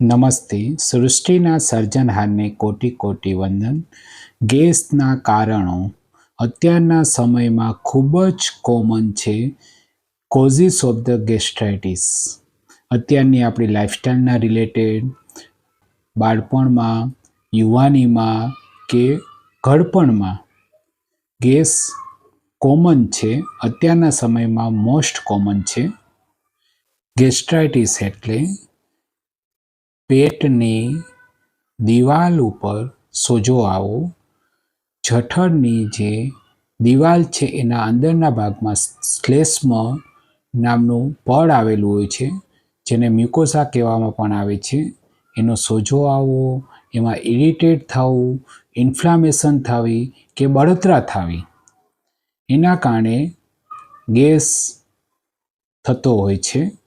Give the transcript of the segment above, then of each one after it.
નમસ્તે. સૃષ્ટિના સર્જનહારને કોટી કોટી વંદન. ગેસના કારણો. અત્યારના સમયમાં ખૂબ જ કોમન છે કોઝિસ ઓફ ધ ગેસ્ટ્રાઇટિસ. અત્યારની આપણી લાઈફસ્ટાઈલના રિલેટેડ બાળપણમાં, યુવાનીમાં કે ઘડપણમાં. ગેસ કોમન છે. અત્યારના સમયમાં મોસ્ટ કોમન છે. ગેસ્ટ્રાઇટિસ એટલે પેટની દિવાલ ઉપર સોજો આવો. જઠરની જે દિવાલ છે એના અંદરના ભાગમાં શ્લેષ્મ નામનું પડ આવેલું હોય છે, જેને મ્યુકોસા કહેવામાં પણ આવે છે. એનો સોજો આવવો એમાં ઇરિટેટ થવું, ઇન્ફ્લામેશન થવી કે બળતરા થવી. એના કારણે ગેસ થતો હોય છે.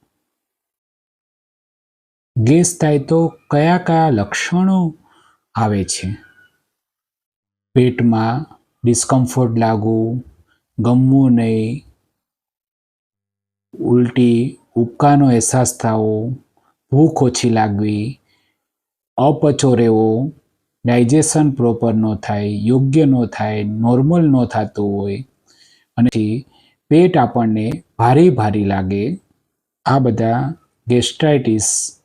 ગેસ થાય તો કયા કયા લક્ષણો આવે છે? પેટમાં ડિસ્કમ્ફર્ટ લાગવું, ગમવું નહીં, ઉલટી ઉબકાનો અહેસાસ થવો, ભૂખ ઓછી લાગવી, અપચો રહેવો, ડાયજેશન પ્રોપર ન થાય, યોગ્ય ન થાય, નોર્મલ ન થતું હોય, અને પેટ આપણને ભારે ભારી લાગે. આ બધા ગેસ્ટ્રાઇટિસ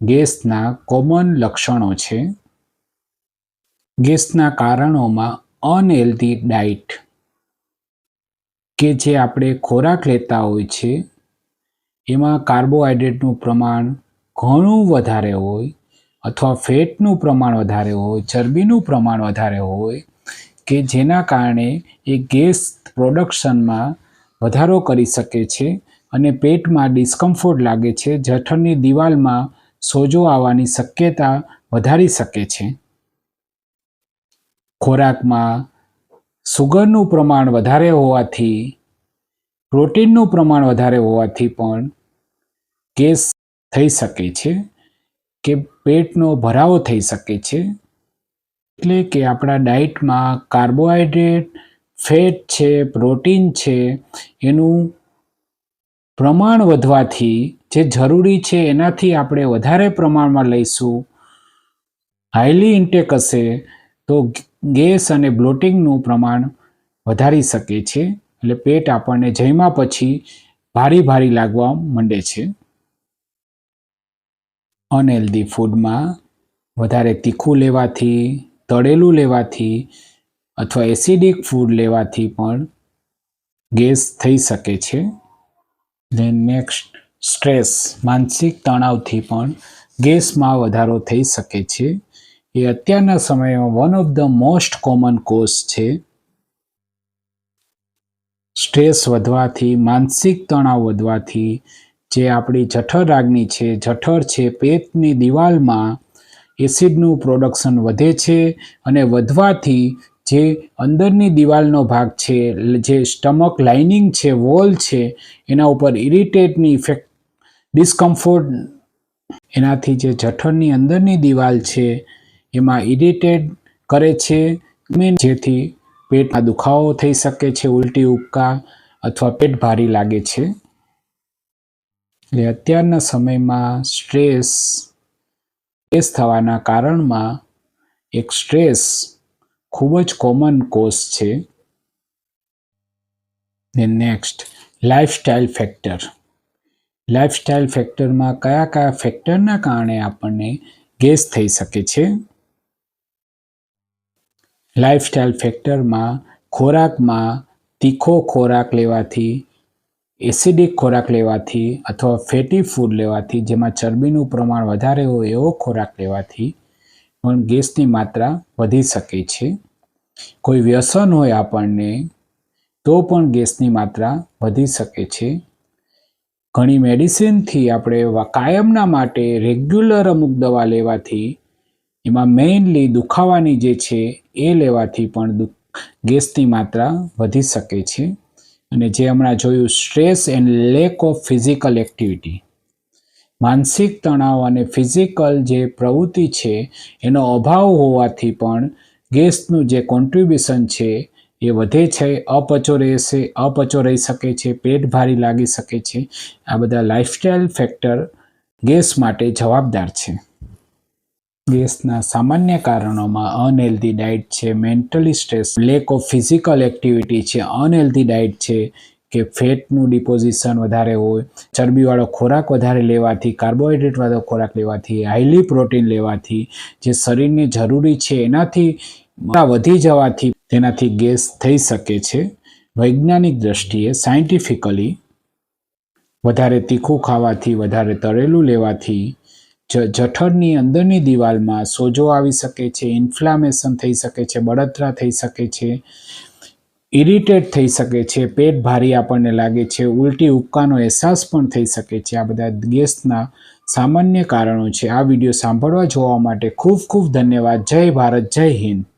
ગેસના કોમન લક્ષણો છે. ગેસના કારણોમાં અનહેલ્ધી ડાયટ, કે જે આપણે ખોરાક લેતા હોય છે, એમાં કાર્બોહાઈડ્રેટનું પ્રમાણ ઘણું વધારે હોય, અથવા ફેટનું પ્રમાણ વધારે હોય, ચરબીનું પ્રમાણ વધારે હોય, કે જેના કારણે એ ગેસ પ્રોડક્શનમાં વધારો કરી શકે છે અને પેટમાં ડિસ્કમ્ફર્ટ લાગે છે. જઠરની દિવાલમાં સોજો આવવાની શક્યતા વધારી શકે છે. ખોરાકમાં સુગરનું પ્રમાણ વધારે હોવાથી, પ્રોટીનનું પ્રમાણ વધારે હોવાથી પણ ગેસ થઈ શકે છે કે પેટનો ભરાવો થઈ શકે છે. એટલે કે આપણા ડાયટમાં કાર્બોહાઈડ્રેટ, ફેટ છે, પ્રોટીન છે, એનું પ્રમાણ વધવાથી જે જરૂરી છે એનાથી આપણે વધારે પ્રમાણમાં લઈશું. હાઈલી ઇન્ટેક હશે તો ગેસ અને બ્લોટિંગનું પ્રમાણ વધારી શકે છે. એટલે પેટ આપણને જમ્યા પછી ભારી ભારી લાગવા માંડે છે. અનહેલ્ધી ફૂડમાં વધારે તીખું લેવાથી, તળેલું લેવાથી અથવા એસિડિક ફૂડ લેવાથી પણ ગેસ થઈ શકે છે. દેન નેક્સ્ટ સ્ટ્રેસ, માનસિક તણાવથી પણ ગેસમાં વધારો થઈ શકે છે. એ અત્યારના સમયમાં one of the most common cause છે. સ્ટ્રેસ વધવાથી, માનસિક તણાવ વધવાથી જે આપણી જઠર રાગની છે, જઠર છે, પેટની દિવાલમાં એસિડનું પ્રોડક્શન વધે છે અને વધવાથી જે અંદરની દિવાલનો ભાગ છે, જે સ્ટમક લાઇનિંગ છે, વોલ છે, એના ઉપર ઇરિટેટની ઇફેક્ટ ડિસ્કમ્ફર્ટ એનાથી જે જઠરની અંદરની દિવાલ છે, એમાં ઇરિટેટ કરે છે જેથી પેટમાં દુખાવો થઈ શકે છે, ઉલટી ઉપકા અથવા પેટ ભારી લાગે છે. એટલે અત્યારના સમયમાં સ્ટ્રેસ સ્ટ્રેસ થવાના કારણમાં એક સ્ટ્રેસ ખૂબ જ કોમન કોઝ છે. નેક્સ્ટ લાઇફસ્ટાઇલ ફેક્ટર લાઈફસ્ટાઈલ ફેક્ટરમાં કયા કયા ફેક્ટરના કારણે આપણને ગેસ થઈ શકે છે? લાઈફસ્ટાઈલ ફેક્ટરમાં ખોરાકમાં તીખો ખોરાક લેવાથી, એસિડિક ખોરાક લેવાથી અથવા ફેટી ફૂડ લેવાથી, જેમાં ચરબીનું પ્રમાણ વધારે હોય એવો ખોરાક લેવાથી પણ ગેસની માત્રા વધી શકે છે. કોઈ વ્યસન હોય આપણને, તો પણ ગેસની માત્રા વધી શકે છે. ઘણી મેડિસિનથી આપણે કાયમના માટે રેગ્યુલર અમુક દવા લેવાથી, એમાં મેઇનલી દુખાવાની જે છે, એ લેવાથી પણ ગેસની માત્રા વધી શકે છે. અને જે હમણાં જોયું stress and lack of physical activity માનસિક તણાવ અને ફિઝિકલ જે પ્રવૃત્તિ છે, એનો અભાવ હોવાથી પણ ગેસનું જે કોન્ટ્રીબ્યુશન છે એ વધે છે, અપચો રહેશે, અપચો રહી શકે છે, પેટ ભારી લાગી શકે છે. આ બધા લાઈફસ્ટાઈલ ફેક્ટર ગેસ માટે જવાબદાર છે. ગેસના સામાન્ય કારણોમાં અનહેલ્ધી ડાયટ છે mentally stress lack of physical activity છે અનહેલ્ધી ડાયટ છે કે ફેટનું ડિપોઝિશન વધારે હોય, ચરબીવાળો ખોરાક વધારે લેવાથી કાર્બોહાઈડ્રેટવાળો ખોરાક લેવાથી હાઈલી પ્રોટીન લેવાથી, જે શરીરને જરૂરી છે, એનાથી વધી જવાથી તેનાથી ગેસ થઈ શકે છે. વૈજ્ઞાનિક દ્રષ્ટિએ સાયન્ટિફિકલી વધારે તીખું ખાવાથી વધારે તળેલું લેવાથી જઠરની અંદરની દિવાલમાં સોજો આવી શકે છે ઇન્ફ્લામેશન થઈ શકે છે, બળતરા થઈ શકે છે ઇરિટેટ થઈ શકે છે, પેટ ભારી આપણને લાગે છે, ઉલટી ઉબકાનો અહેસાસ પણ થઈ શકે છે. આ બધા ગેસના સામાન્ય કારણો છે. આ વીડિયો સાંભળવા જોવા માટે ખૂબ ખૂબ ધન્યવાદ. જય ભારત, જય હિન્દ.